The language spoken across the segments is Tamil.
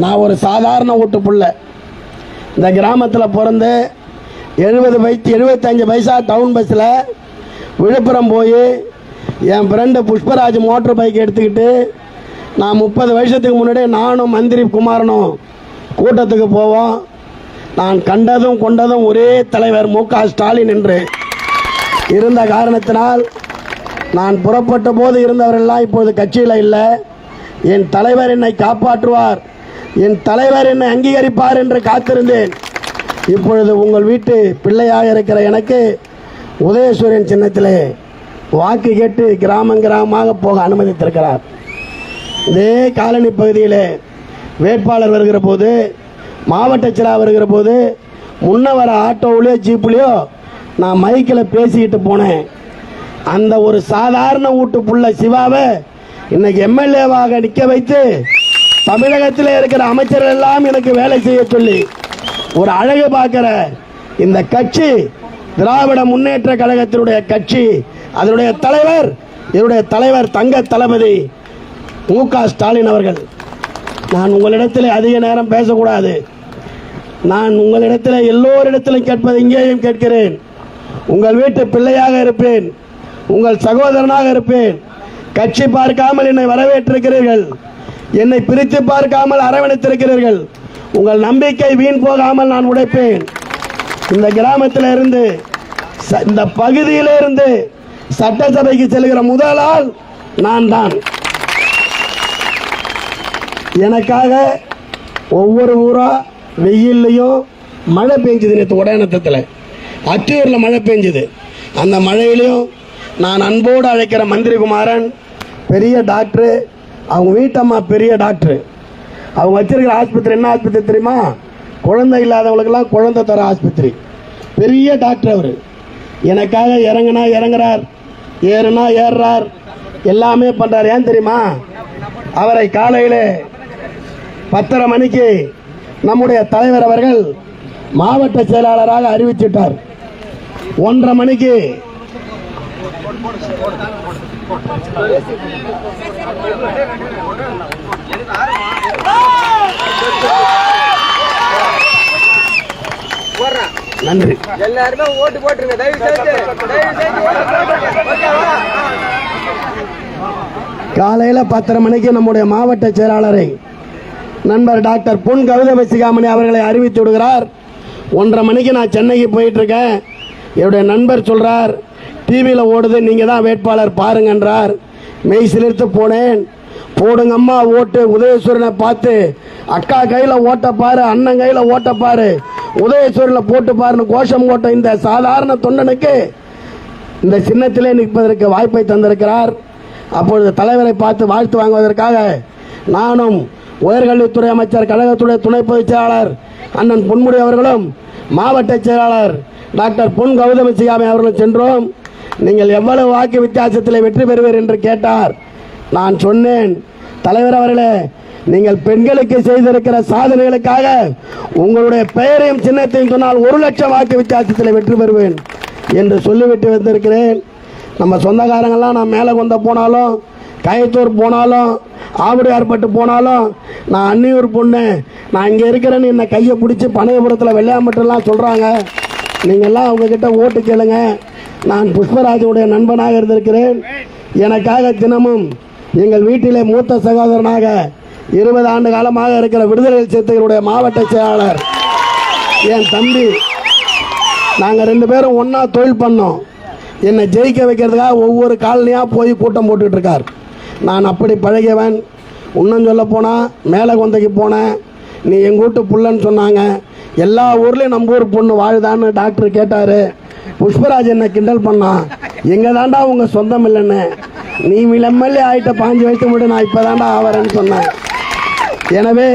நான் ஒரு சாதாரண வீட்டு புள்ள. இந்த கிராமத்தில் பிறந்து எழுபது வயசு எழுபத்தஞ்சு பைசா டவுன் பஸ்ஸில் விழுப்புரம் போய் என் ஃப்ரெண்டு புஷ்பராஜ் மோட்டர் பைக் எடுத்துக்கிட்டு நான் முப்பது வருஷத்துக்கு முன்னாடி நானும் மந்திரி குமாரனும் கூட்டத்துக்கு போவோம். நான் கண்டதும் கொண்டதும் ஒரே தலைவர் மு க ஸ்டாலின் என்று. இருந்த காரணத்தினால் நான் புறப்பட்ட போது இருந்தவரெல்லாம் இப்போது கட்சியில் இல்லை. என் தலைவர் என்னை காப்பாற்றுவார். என் தலைவர் என்னை அங்கீகரிப்பார் என்று காத்திருந்தேன். இப்பொழுது உங்கள் வீட்டு பிள்ளையாக இருக்கிற எனக்கு உதயசூரியன் சின்னத்திலே வாக்கு கேட்டு கிராமம் கிராமமாக போக அனுமதித்திருக்கிறார். இதே காலனி பகுதியிலே வேட்பாளர் வருகிற போது மாவட்ட சிலா வருகிற போது முன்ன வர ஆட்டோவிலையோ ஜீப்லேயோ நான் மைக்கில் பேசிக்கிட்டு போனேன். அந்த ஒரு சாதாரண வீட்டு புள்ள சிவாவை இன்னைக்கு எம்எல்ஏவாக நிற்க வைத்து தமிழகத்தில் இருக்கிற அமைச்சர்கள் எல்லாம் எனக்கு வேலை செய்ய சொல்லி ஒரு அழகு பார்க்கிற இந்த கட்சி திராவிட முன்னேற்ற கழகத்தினுடைய கட்சி அதனுடைய தலைவர் என்னுடைய தலைவர் தங்க தளபதி மு க ஸ்டாலின் அவர்கள். நான் உங்களிடத்தில் அதிக நேரம் பேசக்கூடாது. நான் உங்களிடத்தில் எல்லோரிடத்திலும் கேட்பது இங்கேயும் கேட்கிறேன். உங்கள் வீட்டு பிள்ளையாக இருப்பேன். உங்கள் சகோதரனாக இருப்பேன். கட்சி பார்க்காமல் என்னை வரவேற்றிருக்கிறீர்கள். என்னை பிரித்து பார்க்காமல் அரவணைத்திருக்கிறீர்கள். உங்கள் நம்பிக்கை வீண் போகாமல் நான் உடைப்பேன். இந்த கிராமத்தில் இருந்து ச- இந்த பகுதியிலிருந்து சட்டசபைக்கு செல்கிற முதல் ஆள் நான் தான். எனக்காக ஒவ்வொரு ஊரா வெயில்லையும் மழை பெஞ்சுது நேற்று உடனத்தத்தில் அச்சூரில் மழை பெஞ்சுது அந்த மழையிலையும் நான் அன்போடு அழைக்கிற மந்திரி குமாரன் பெரிய டாக்டரு அவங்க வீட்டம்மா பெரிய டாக்டரு. அவங்க வச்சிருக்கிற ஆஸ்பத்திரி என்ன ஆஸ்பத்திரி தெரியுமா? குழந்தை இல்லாதவங்களுக்கெல்லாம் குழந்தை தர ஆஸ்பத்திரி. பெரிய டாக்டர் அவர். எனக்காக இறங்குனா இறங்குறார் ஏறுனா ஏறுறார் எல்லாமே பண்ணுறார் ஏன் தெரியுமா? அவரை காலையில் பத்தரை மணிக்கு நம்முடைய தலைவர் அவர்கள் மாவட்ட செயலாளராக அறிவிச்சிட்டார். ஒன்றரை மணிக்கு நன்றி. எல்லாருமே ஓட்டு போட்டுருங்க. தயவு செய்து தயவு செய்து காலையில் பத்தரை மணிக்கு நம்முடைய மாவட்ட செயலாளரை நண்பர் டாக்டர் பொன் கவித சிகாமணி அவர்களை அறிவித்து விடுகிறார். ஒன்றரை மணிக்கு நான் சென்னைக்கு போயிட்டு இருக்கேன். என்னுடைய நண்பர் சொல்றார் டிவியில் ஓடுது நீங்கள் தான் வேட்பாளர் பாருங்கன்றார் மெய் சிலிர்த்து போனேன். போடுங்க அம்மா ஓட்டு. உதயசூரனை பார்த்து அக்கா கையில் ஓட்ட பாரு அண்ணன் கையில் ஓட்ட பாரு. உதயசூரில் போட்டு பாருன்னு கோஷம் போட்ட இந்த சாதாரண தொண்டனுக்கு இந்த சின்னத்திலே நிற்பதற்கு வாய்ப்பை தந்திருக்கிறார். அப்பொழுது தலைவரை பார்த்து வாழ்த்து வாங்குவதற்காக நானும் உயர்கல்வித்துறை அமைச்சர் கழகத்துடைய துணை பொதுச் செயலாளர் அண்ணன் பொன்முடி அவர்களும் மாவட்ட செயலாளர் டாக்டர் பொன் கௌதமி சிகாமி அவர்களும் சென்றோம். நீங்கள் எவ்வளவு வாக்கு வித்தியாசத்தில் வெற்றி பெறுவீர் என்று கேட்டார். நான் சொன்னேன் தலைவர் அவர்களே நீங்கள் பெண்களுக்கு செய்திருக்கிற சாதனைகளுக்காக உங்களுடைய பெயரையும் சின்னத்தையும் சொன்னால் ஒரு லட்சம் வாக்கு வித்தியாசத்தில் வெற்றி பெறுவேன் என்று சொல்லிவிட்டு வந்திருக்கிறேன். நம்ம சொந்தக்காரங்கள்லாம் நான் மேலே கொண்ட போனாலும் கயத்தூர் போனாலும் ஆவுடையார்பட்டு போனாலும் நான் அன்னியூர் பொண்ணு நான் இங்கே இருக்கிறேன்னு என்னை கையை பிடிச்சி பனையபுரத்தில் வெள்ளையாம்பட்டுலாம் சொல்கிறாங்க நீங்கள்லாம் அவங்கக்கிட்ட ஓட்டு கேளுங்கள் நான் புஷ்பராஜுடைய நண்பனாக இருந்திருக்கிறேன். எனக்காக தினமும் எங்கள் வீட்டிலே மூத்த சகோதரனாக இருபது ஆண்டு காலமாக இருக்கிற விடுதலை சிறுத்தைகளுடைய மாவட்ட செயலாளர் என் தம்பி. நாங்கள் ரெண்டு பேரும் ஒன்றா தொழில் பண்ணோம். என்னை ஜெயிக்க வைக்கிறதுக்காக ஒவ்வொரு காலனியாக போய் கூட்டம் போட்டுட்டு இருக்கார் நான் அப்படி பழகியவன். இன்னும் சொல்ல போனால் மேலே கொந்தைக்கு போனேன். நீ எங்கள் வீட்டு புள்ளன்னு சொன்னாங்க. எல்லா ஊர்லேயும் நம்ம ஊர் பொண்ணு வாழுதான்னு டாக்டர் கேட்டார். புஷ்பராஜ் என்ன கிண்டல் பண்ணான் எங்க தாண்டா உங்கள் சொந்தம் இல்லைன்னு? நீ எம்எல்ஏ ஆகிட்ட பாஞ்சு வயசு மட்டும் நான் இப்பதாண்டா ஆவரேன்னு ஆவறேன்னு சொன்னேன். எனவே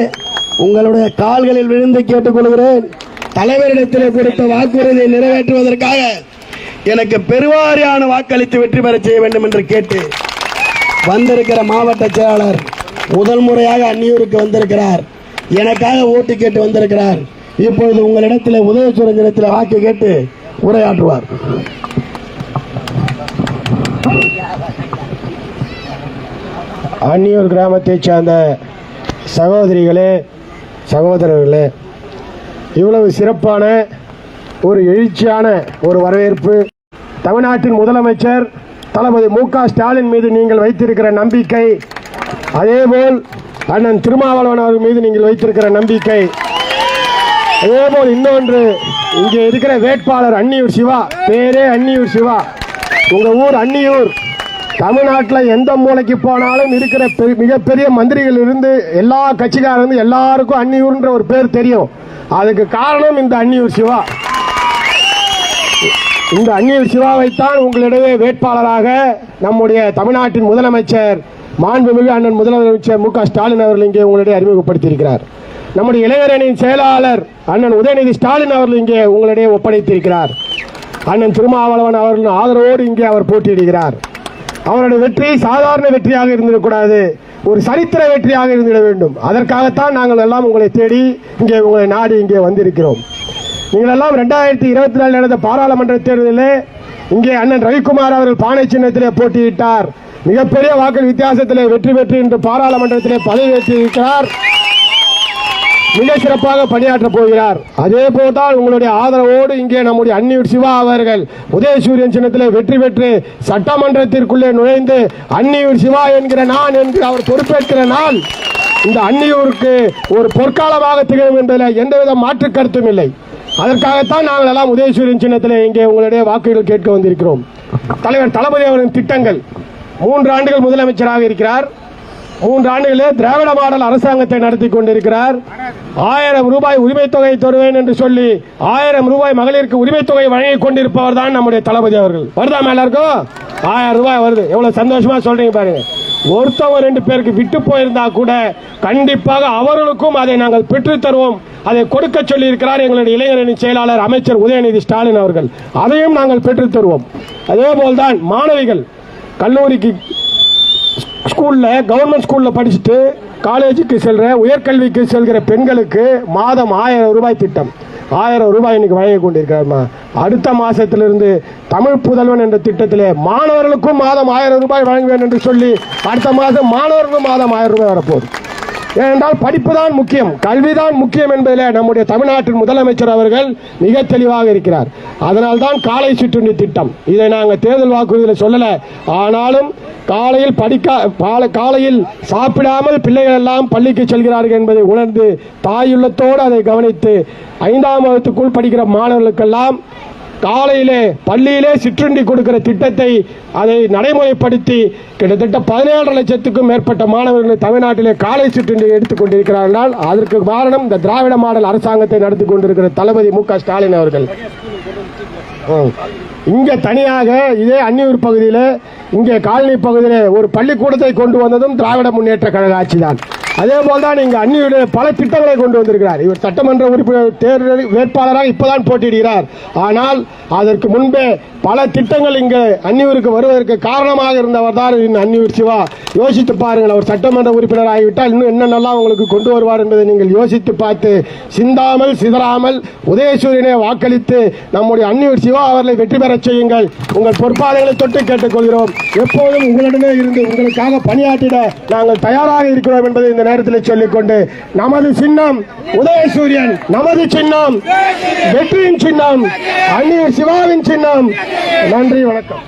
உங்களுடைய கால்களில் விழுந்து கேட்டுக்கொள்கிறேன். தலைவரிடத்தில் கொடுத்த வாக்குறுதியை நிறைவேற்றுவதற்காக எனக்கு பெருவாரியான வாக்களித்து வெற்றி பெற செய்ய வேண்டும் என்று கேட்டு வந்திருக்கிற மாவட்ட செயலாளர் முதல் முறையாக அந்நியூருக்கு வந்திருக்கிறார். எனக்காக ஓட்டு கேட்டு வந்திருக்கிறார். இப்பொழுது உங்களிடத்தில் உதயசூரஞ்சனத்தில் வாக்கு கேட்டு உரையாற்றுவார். அந்நியூர் கிராமத்தைச் சேர்ந்த சகோதரிகளே சகோதரர்களே இவ்வளவு சிறப்பான ஒரு எழுச்சியான ஒரு வரவேற்பு. தமிழ்நாட்டின் முதலமைச்சர் தளபதி மு ஸ்டாலின் மீது நீங்கள் வைத்திருக்கிற நம்பிக்கை அதேபோல் அண்ணன் திருமாவளவன் அவர்கள் மீது நீங்கள் வைத்திருக்கிற நம்பிக்கை அதேபோல் இன்னொன்று இங்கே இருக்கிற வேட்பாளர் அன்னியூர் சிவா பேரே அன்னியூர் சிவா. உங்கள் ஊர் அன்னியூர் தமிழ்நாட்டில் எந்த மூலைக்கு போனாலும் இருக்கிற பெரு மிகப்பெரிய மந்திரிகள் இருந்து எல்லா கட்சிக்காரருந்து எல்லாருக்கும் அன்னியூர்ன்ற ஒரு பேர் தெரியும். அதுக்கு காரணம் இந்த அன்னியூர் சிவா. இந்த அன்னியூர் சிவாவைத்தான் உங்களிடையே வேட்பாளராக நம்முடைய தமிழ்நாட்டின் முதலமைச்சர் மாண்புமிகு அண்ணன் முதலமைச்சர் மு க ஸ்டாலின் அவர்கள் இங்கே உங்களிடையே அறிமுகப்படுத்தியிருக்கிறார். நம்முடைய இளைஞரணியின் செயலாளர் அண்ணன் உதயநிதி ஸ்டாலின் அவர்கள் இங்கே உங்களிடையே ஒப்படைத்திருக்கிறார். அண்ணன் திருமாவளவன் அவர்களின் ஆதரவோடு இங்கே அவர் போட்டியிடுகிறார். அவருடைய வெற்றி சாதாரண வெற்றியாக இருந்திடக்கூடாது. ஒரு சரித்திர வெற்றியாக இருந்திட வேண்டும். அதற்காகத்தான் நாங்கள் எல்லாம் உங்களை தேடி இங்கே உங்களை நாடி இங்கே வந்திருக்கிறோம். நீங்கள் எல்லாம் ரெண்டாயிரத்தி இருபத்தி நாலு நடந்த பாராளுமன்ற தேர்தலில் இங்கே அண்ணன் ரவிக்குமார் அவர்கள் பானை சின்னத்திலே போட்டியிட்டார். மிகப்பெரிய வாக்கு வித்தியாசத்திலே வெற்றி பெற்று இன்று பாராளுமன்றத்திலே பதவியேற்றிருக்கிறார் மிக சிறப்பாக பணியாற்றப் போகிறார். அதே போல்தான் உங்களுடைய ஆதரவோடு இங்கே நம்முடைய அன்னியூர் சிவா அவர்கள் உதயசூரியன் சின்னத்தில் வெற்றி பெற்று சட்டமன்றத்திற்குள்ளே நுழைந்து அன்னியூர் சிவா என்கிற நான் என்று அவர் பொறுப்பேற்கிற நாள் இந்த அன்னியூருக்கு ஒரு பொற்காலமாக திகழும் என்பதில் எந்தவித மாற்று கருத்தும் இல்லை. அதற்காகத்தான் நாங்கள் எல்லாம் உதயசூரியன் சின்னத்தில் இங்கே உங்களுடைய வாக்குகள் கேட்க வந்திருக்கிறோம். தலைவர் தளபதி அவரின் திட்டங்கள் மூன்று ஆண்டுகள் முதலமைச்சராக இருக்கிறார். மூன்று ஆண்டுகளே திராவிட மாடல் அரசாங்கத்தை நடத்தி கொண்டிருக்கிறார். ஆயிரம் ரூபாய் உரிமை தொகை தருவேன் என்று சொல்லி ஆயிரம் ரூபாய் மகளிருக்கு உரிமை தொகை வழங்கி கொண்டிருப்பவர் தான் நம்முடைய தளபதி அவர்கள். வருதா எல்லாருக்கும்? ஆயிரம் ரூபாய் வருது. எவ்வளவு சந்தோஷமா சொல்றீங்க பாருங்க. ஒருத்தவங்க ரெண்டு பேருக்கு விட்டு போயிருந்தா கூட கண்டிப்பாக அவர்களுக்கும் அதை நாங்கள் பெற்றுத் தருவோம். அதை கொடுக்க சொல்லி இருக்கிறார் எங்களுடைய இளைஞரணி செயலாளர் அமைச்சர் உதயநிதி ஸ்டாலின் அவர்கள். அதையும் நாங்கள் பெற்று தருவோம். அதே போல்தான் மாணவிகள் கல்லூரிக்கு ஸ்கூலில் கவர்மெண்ட் ஸ்கூலில் படிச்சுட்டு காலேஜுக்கு செல்கிற உயர்கல்விக்கு செல்கிற பெண்களுக்கு மாதம் ஆயிரம் ரூபாய் திட்டம். ஆயிரம் ரூபாய் இன்னைக்கு வழங்கி கொண்டிருக்கிறார்மா? அடுத்த மாசத்திலிருந்து தமிழ் புதல்வன் என்ற திட்டத்திலே மாணவர்களுக்கும் மாதம் ஆயிரம் ரூபாய் வழங்குவேன் என்று சொல்லி அடுத்த மாதம் மாணவர்களுக்கும் மாதம் ஆயிரம் ரூபாய் வரப்போகுது. ஏனென்றால் படிப்பு தான் முக்கியம். கல்விதான் முக்கியம் என்பதில் நம்முடைய தமிழ்நாட்டின் முதலமைச்சர் அவர்கள் மிக தெளிவாக இருக்கிறார். அதனால்தான் காலை சிற்றுண்டி திட்டம். இதை நாங்கள் தேர்தல் வாக்குறுதியில் சொல்லலை. ஆனாலும் காலையில் படிக்க பால- காலையில் சாப்பிடாமல் பிள்ளைகள் எல்லாம் பள்ளிக்கு செல்கிறார்கள் என்பதை உணர்ந்து தாயுள்ளத்தோடு அதை கவனித்து ஐந்தாம் வகுத்துக்குள் படிக்கிற மாணவர்களுக்கெல்லாம் காலையிலே பள்ளியிலே சிற்றுண்டி கொடுக்கிற திட்டத்தை அதை நடைமுறைப்படுத்தி கிட்டத்தட்ட பதினேழரை லட்சத்துக்கும் மேற்பட்ட மாணவர்கள் தமிழ்நாட்டிலே காலை சிற்றுண்டி எடுத்துக் கொண்டிருக்கிறார்கள் அதற்கு காரணம் இந்த திராவிட மாடல் அரசாங்கத்தை நடத்தி கொண்டிருக்கிற தளபதி மு ஸ்டாலின் அவர்கள். இங்கே தனியாக இதே அன்னியூர் பகுதியில் இங்கே காலனி பகுதியில் ஒரு பள்ளிக்கூடத்தை கொண்டு வந்ததும் திராவிட முன்னேற்ற கழக ஆட்சி தான் அதே போல் தான் இங்கு அந்நியுடைய பல திட்டங்களை கொண்டு வந்திருக்கிறார். இவர் சட்டமன்ற உறுப்பினர் தேர்தல் வேட்பாளராக இப்போதான் போட்டியிடுகிறார். ஆனால் அதற்கு முன்பே பல திட்டங்கள் இங்கு அந்நியூருக்கு வருவதற்கு காரணமாக இருந்தவர் தான் இந்த அந்நியூர் சிவா. யோசித்து பாருங்கள் அவர் சட்டமன்ற உறுப்பினர் ஆகிவிட்டால் இன்னும் என்னென்னலாம் உங்களுக்கு கொண்டு வருவார் என்பதை நீங்கள் யோசித்து பார்த்து சிந்தாமல் சிதறாமல் உதயசூரியனை வாக்களித்து நம்முடைய அந்நியூர் சிவா அவர்களை வெற்றி பெறச் செய்யுங்கள். உங்கள் பொறுப்பாளர்களை தொட்டு கேட்டுக்கொள்கிறோம். எப்போதும் உங்களிடமே இருந்து உங்களுக்காக பணியாற்றிட நாங்கள் தயாராக இருக்கிறோம் என்பதை இந்த நேரத்தில் சொல்லிக்கொண்டு நமது சின்னம் உதயசூரியன் நமது சின்னம் வெற்றியின் சின்னம் அந்நிய சிவாவின் சின்னம். நன்றி வணக்கம்.